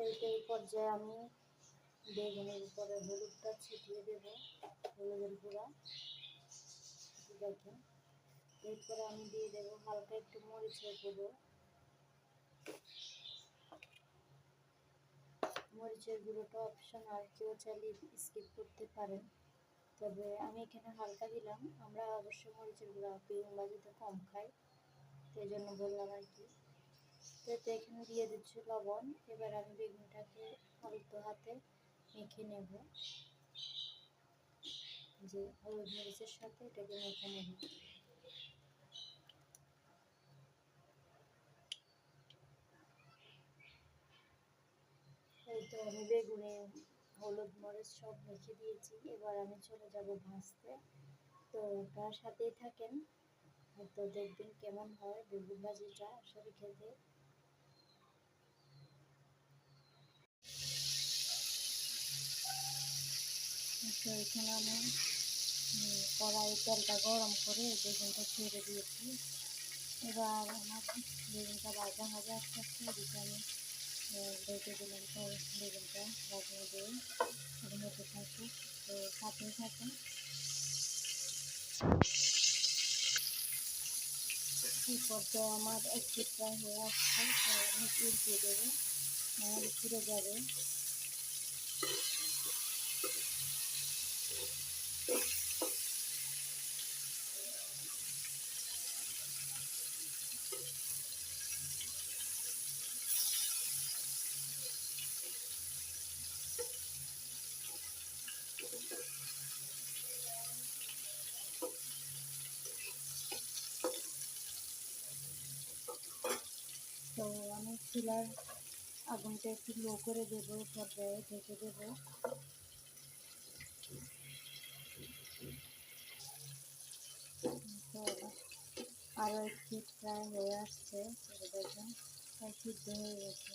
এই পর্যায়ে আমি বেগুনের উপরে হলুদটা ছিটিয়ে দেব, হলুদের গুঁড়া। দেখেন, এরপরে আমি দিয়ে দেবো হালকা একটু মরিচের গুঁড়ো। মরিচের গুঁড়োটা অপশনাল কেউ চাইলে স্কিপ করতে পারেন। তবে আমি এখানে হালকা দিলাম, আমরা অবশ্য মরিচের গুঁড়া বেগুন ভাজিতে কম খাই, সেই জন্য বললাম আর কি। তো এখানে দিয়ে দিচ্ছি লবণ। এবার আমি বেগুনটাকে আলতো হাতে মেখে নেব। যে হলুদ মরিচের সাথে এটাকে মেখে নেব। এই তো আমি বেগুনে হলুদ মরিচ সব মেখে দিয়েছি। এবার আমি চলে যাব ভাজতে। তো তার সাথেই থাকেন। হয়তো দেখবেন কেমন হয় বেগুন ভাজিটা। আসলে খেতে তো এখানে আমি কড়াই তেলটা গরম করে বেগুনটা ছেড়ে দিয়েছি। এবার আমার বেগুনটা ভাজা ভাজা আস্তে আস্তে, এদিকে আমি রেখে দিলাম তো বেগুনটা ভাজা দিয়ে হতে থাকুক তো সাথে থাকুন এই পর্যায়ে আমার একটু প্রায় হয়ে আসছে আমি উল্টিয়ে দেবো। নাহলে পুড়ে যাবে তো আমি চুলার আগুনটা একটু লো করে দেবো পর্যায়ে ঢেকে দেবো। আরও একটু প্রায় হয়ে আসছে দেখুন সিদ্ধ হয়ে গেছে।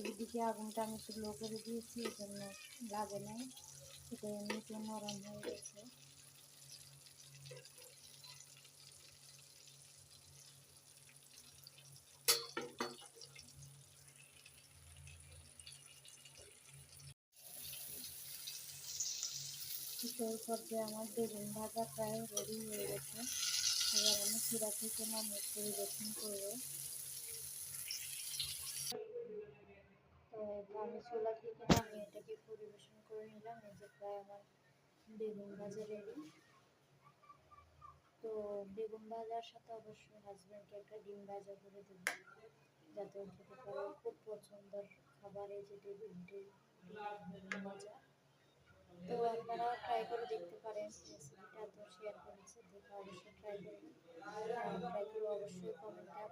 এদিকে আগুনটা আমি একটু লো করে দিয়েছি এই জন্য লাগে নাই। সেটা এমনিতে নরম হয়ে গেছে। শীতের পর্যায়ে আমার বেগুন ভাজা প্রায় রেডি হয়ে গেছে। এবার আমি চূড়া থেকে নামিয়ে পরিবেশন করব। তো আমি চুলা থেকে নামিয়ে এটাকে পরিবেশন করে নিলাম। এই যে প্রায় আমার বেগুন ভাজা রেডি তো বেগুন ভাজার সাথে অবশ্যই হাজব্যান্ডকে একটা ডিম ভাজা করে দেবো। যাতে খেতে পারে, খুব পছন্দের খাবার এই যে বেগুনটি ডিম ভাজা। তো করে দেখতে পারেন। রেসিপিটা তো শেয়ার করেছি দেখে অবশ্যই ট্রাই করবেন ট্রাই করে অবশ্যই কমেন্টে